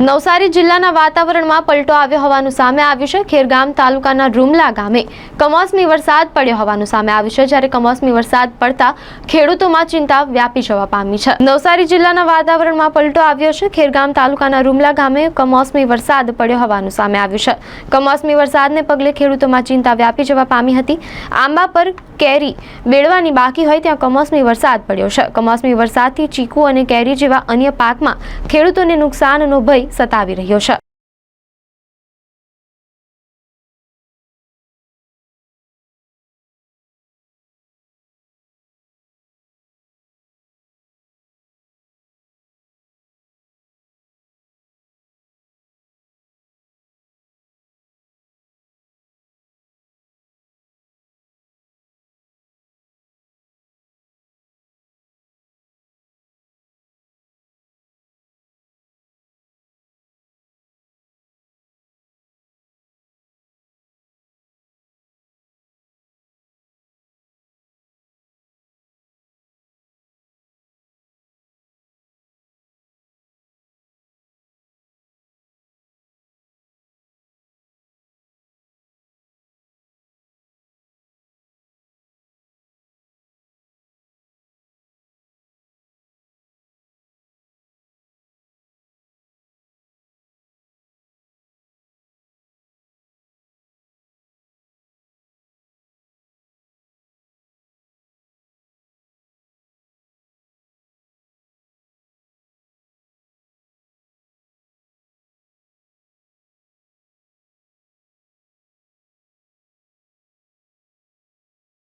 નવસારી જિલ્લાના વાતાવરણમાં પલટો આવ્યો હોવાનું સામે આવ્યું છે. ખેરગામ તાલુકાના રૂમલા ગામે કમોસમી વરસાદ પડ્યો હોવાનું સામે આવ્યું છે, જ્યારે કમોસમી વરસાદ પડતા ખેડૂતોમાં ચિંતા વ્યાપી જવા પામી છે. નવસારી જિલ્લાના વાતાવરણમાં પલટો આવ્યો છે. ખેરગામ તાલુકાના રૂમલા ગામે કમોસમી વરસાદ પડ્યો હોવાનું સામે આવ્યું છે. કમોસમી વરસાદને પગલે ખેડૂતોમાં ચિંતા વ્યાપી જવા પામી હતી. આંબા પર કેરી બેડવાની બાકી હોય ત્યાં કમોસમી વરસાદ પડ્યો છે. કમોસમી વરસાદથી ચીકુ અને કેરી જેવા અન્ય પાકમાં ખેડૂતોને નુકસાનનો ભય સતાવી રહ્યો છે.